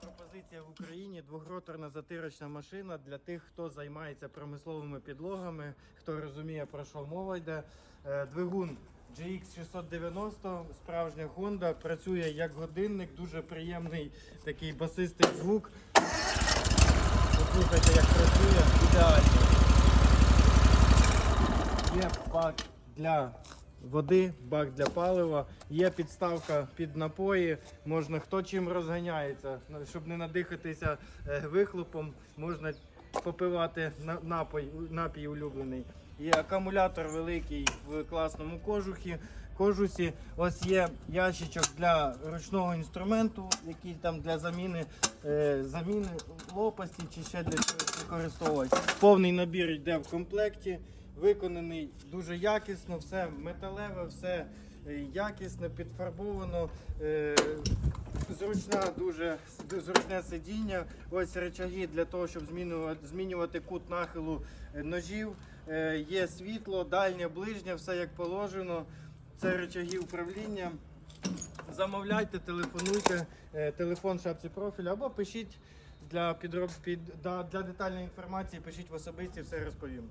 Пропозиція в Україні двохроторна затирочна машина для тих, хто займається промисловими підлогами, хто розуміє про що мова йде. Е, Двигун GX690, справжня Honda, працює як годинник, дуже приємний такий басистий звук. Послухайте, як працює ідеально. Є бак для води, бак для палива, є підставка під напої. Можна хто чим розганяється, щоб не надихатися е, вихлопом, можна попивати на- напій, напій улюблений. Є акумулятор великий в класному кожухі. Кожусі, ось є ящичок для ручного інструменту, який там для заміни, е, заміни лопасті чи ще для чогось використовувати. Повний набір йде в комплекті, виконаний дуже якісно, все металеве, все е, якісно, підфарбовано. е, Зручна, дуже зручне сидіння. Ось речаги для того, щоб змінювати, змінювати кут нахилу е, ножів. Є світло, дальнє, ближнє, все як положено. Це речаги управління. Замовляйте, телефонуйте, телефон шапці профілю або пишіть для підроб... під... для детальної інформації, пишіть в особисті, все розповім.